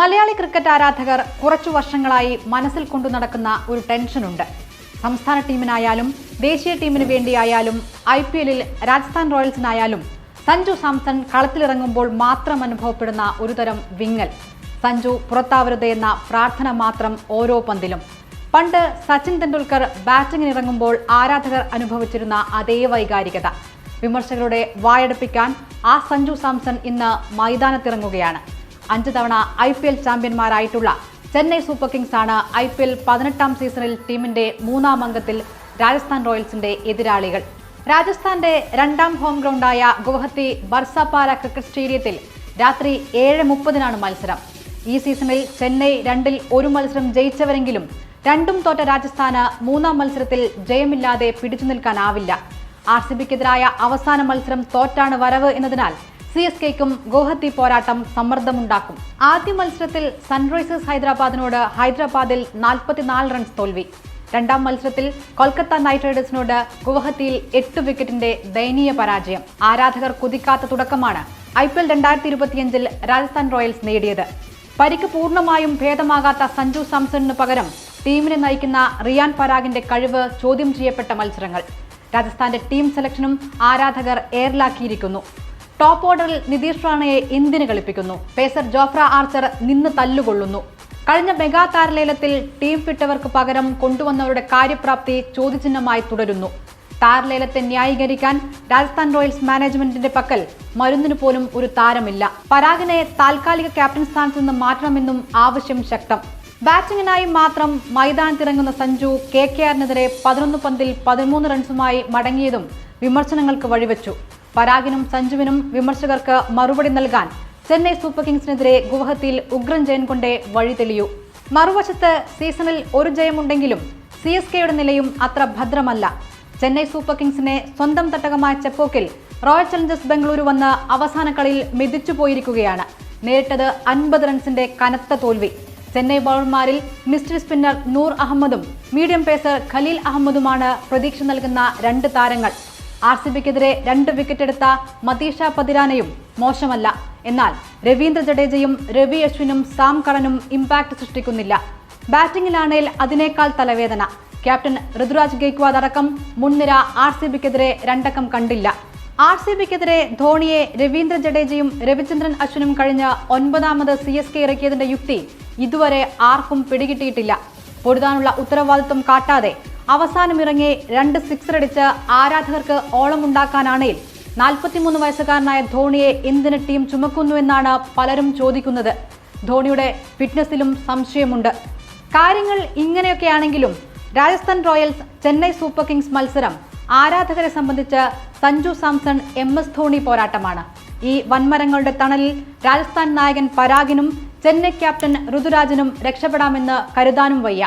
Malayali cricket ആരാധകർ കുറച്ചു വർഷങ്ങളായി മനസ്സിൽ കൊണ്ടു നടക്കുന്ന ഒരു ടെൻഷനുണ്ട്. സംസ്ഥാന ടീമിനായാലും ദേശീയ ടീമിന് വേണ്ടിയായാലും ഐ പി എല്ലിൽ രാജസ്ഥാൻ റോയൽസിനായാലും സഞ്ജു സാംസൺ കളത്തിലിറങ്ങുമ്പോൾ മാത്രം അനുഭവപ്പെടുന്ന ഒരുതരം വിങ്ങൽ. സഞ്ജു പുറത്താവരുത് എന്ന പ്രാർത്ഥന മാത്രം ഓരോ പന്തിലും. പണ്ട് സച്ചിൻ തെണ്ടുൽക്കർ ബാറ്റിംഗിനിറങ്ങുമ്പോൾ ആരാധകർ അനുഭവിച്ചിരുന്ന അതേ വൈകാരികത. വിമർശകരുടെ വായടപ്പിക്കാൻ ആ സഞ്ജു സാംസൺ ഇന്ന് മൈതാനത്തിറങ്ങുകയാണ്. അഞ്ച് തവണ ഐ പി എൽ ചാമ്പ്യന്മാരായിട്ടുള്ള ചെന്നൈ സൂപ്പർ കിങ്സ് ആണ് ഐ പി എൽ പതിനെട്ടാം സീസണിൽ ടീമിന്റെ മൂന്നാം അംഗത്തിൽ രാജസ്ഥാൻ റോയൽസിന്റെ എതിരാളികൾ. രാജസ്ഥാന്റെ രണ്ടാം ഹോം ഗ്രൗണ്ടായ ഗുവഹത്തി ബർസാപാല ക്രിക്കറ്റ് സ്റ്റേഡിയത്തിൽ രാത്രി ഏഴ് മുപ്പതിനാണ് മത്സരം. ഈ സീസണിൽ ചെന്നൈ രണ്ടിൽ ഒരു മത്സരം ജയിച്ചവരെങ്കിലും രണ്ടും തോറ്റ രാജസ്ഥാന് മൂന്നാം മത്സരത്തിൽ ജയമില്ലാതെ പിടിച്ചു നിൽക്കാനാവില്ല. ആർ സി ബിക്കെതിരായ അവസാന മത്സരം തോറ്റാണ് വരവ് എന്നതിനാൽ സി എസ് കെക്കും ഗോഹത്തി പോരാട്ടം സമ്മർദ്ദമുണ്ടാക്കും. ആദ്യ മത്സരത്തിൽ സൺറൈസേഴ്സ് ഹൈദരാബാദിനോട് ഹൈദരാബാദിൽ നാൽപ്പത്തിനാല് റൺസ് തോൽവി. രണ്ടാം മത്സരത്തിൽ കൊൽക്കത്ത നൈറ്റ് റൈഡേഴ്സിനോട് ഗുവഹത്തിയിൽ എട്ട് വിക്കറ്റിന്റെ ദയനീയ പരാജയം. ആരാധകർ കുതിക്കാത്ത തുടക്കമാണ് ഐ പി എൽ രണ്ടായിരത്തി ഇരുപത്തിയഞ്ചിൽ രാജസ്ഥാൻ റോയൽസ് നേടിയത്. പരിക്ക് പൂർണമായും ഭേദമാകാത്ത സഞ്ജു സാംസണിന് പകരം ടീമിനെ നയിക്കുന്ന റിയാൻ പരാഗിന്റെ കഴിവ് ചോദ്യം ചെയ്യപ്പെട്ട മത്സരങ്ങൾ. രാജസ്ഥാന്റെ ടീം സെലക്ഷനും ആരാധകർ എയറിലാക്കിയിരിക്കുന്നു ടോപ്പ് ഓർഡറിൽ നിതീഷ് റാണയെ എന്തിന് കളിപ്പിക്കുന്നു? പേസർ ജോഫ്ര ആർച്ചർ നിന്ന് തല്ലുകൊള്ളുന്നു. കഴിഞ്ഞ മെഗാ താരലേലത്തിൽ ടീം ഫിട്ടവർക്ക് പകരം കൊണ്ടുവന്നവരുടെ കാര്യപ്രാപ്തി ചോദ്യചിഹ്നമായി തുടരുന്നു. താരലേലത്തെ ന്യായീകരിക്കാൻ രാജസ്ഥാൻ റോയൽസ് മാനേജ്മെന്റിന്റെ പക്കൽ മരുന്നിന് പോലും ഒരു താരമില്ല. പരാഗിനെ താൽക്കാലിക ക്യാപ്റ്റൻ സ്ഥാനത്ത് നിന്ന് മാറ്റണമെന്നും ആവശ്യം ശക്തം. ബാറ്റിംഗിനായി മാത്രം മൈതാനത്തിറങ്ങുന്ന സഞ്ജു കെ കെ ആറിനെതിരെ പതിനൊന്ന് പന്തിൽ പതിമൂന്ന് റൺസുമായി മടങ്ങിയതും വിമർശനങ്ങൾക്ക് വഴിവെച്ചു. പരാഗിനും സഞ്ജുവിനും വിമർശകർക്ക് മറുപടി നൽകാൻ ചെന്നൈ സൂപ്പർ കിങ്സിനെതിരെ ഗുവഹത്തിയിൽ ഉഗ്രൻ ജയൻ കൊണ്ടേ വഴി തെളിയൂ. മറുവശത്ത് സീസണിൽ ഒരു ജയമുണ്ടെങ്കിലും സി എസ് കെയുടെ നിലയും അത്ര ഭദ്രമല്ല. ചെന്നൈ സൂപ്പർ കിങ്സിനെ സ്വന്തം തട്ടകമായ ചെപ്പോക്കിൽ റോയൽ ചലഞ്ചേഴ്സ് ബംഗളൂരു വന്ന് അവസാന കളിയിൽ മിതിച്ചു പോയിരിക്കുകയാണ്. നേരിട്ടത് അൻപത് റൺസിന്റെ കനത്ത തോൽവി. ചെന്നൈ ബൗളർമാരിൽ മിസ്റ്റർ സ്പിന്നർ നൂർ അഹമ്മദും മീഡിയം പേസർ ഖലീൽ അഹമ്മദുമാണ് പ്രതീക്ഷ നൽകുന്ന രണ്ട് താരങ്ങൾ. ആർ സി ബിക്കെതിരെ രണ്ട് വിക്കറ്റ് എടുത്ത മതീഷ പതിരാനയും മോശമല്ല. എന്നാൽ രവീന്ദ്ര ജഡേജയും രവി അശ്വിനും സാം കറനും ഇമ്പാക്ട് സൃഷ്ടിക്കുന്നില്ല. ബാറ്റിംഗിലാണേൽ അതിനേക്കാൾ തലവേദന. ക്യാപ്റ്റൻ ഋതുരാജ് ഗെയ്ക്വാദ് അടക്കം മുൻനിര ആർ സി ബിക്കെതിരെ രണ്ടക്കം കണ്ടില്ല. ആർ സി ബിക്കെതിരെ ധോണിയെ രവീന്ദ്ര ജഡേജയും രവിചന്ദ്രൻ അശ്വിനും കഴിഞ്ഞ ഒൻപതാമത് സി എസ് കെ ഇറക്കിയതിന്റെ യുക്തി ഇതുവരെ ആർക്കും പിടികിട്ടിയിട്ടില്ല. പൊരുതാനുള്ള ഉത്തരവാദിത്വം കാട്ടാതെ അവസാനം ഇറങ്ങി രണ്ട് സിക്സർ അടിച്ച് ആരാധകർക്ക് ഓളമുണ്ടാക്കാനാണേൽ നാൽപ്പത്തിമൂന്ന് വയസ്സുകാരനായ ധോണിയെ എന്തിന് ടീം ചുമക്കുന്നുവെന്നാണ് പലരും ചോദിക്കുന്നത്. ധോണിയുടെ ഫിറ്റ്നസിലും സംശയമുണ്ട്. കാര്യങ്ങൾ ഇങ്ങനെയൊക്കെയാണെങ്കിലും Rajasthan royals Chennai super kings മത്സരം ആരാധകരെ സംബന്ധിച്ച് സഞ്ജു സാംസൺ എം എസ് ധോണി പോരാട്ടമാണ്. ഈ വൻമരങ്ങളുടെ തണലിൽ രാജസ്ഥാൻ നായകൻ പരാഗിനും ചെന്നൈ ക്യാപ്റ്റൻ ഋതുരാജനും രക്ഷപ്പെടാമെന്ന് കരുതാനും വയ്യ.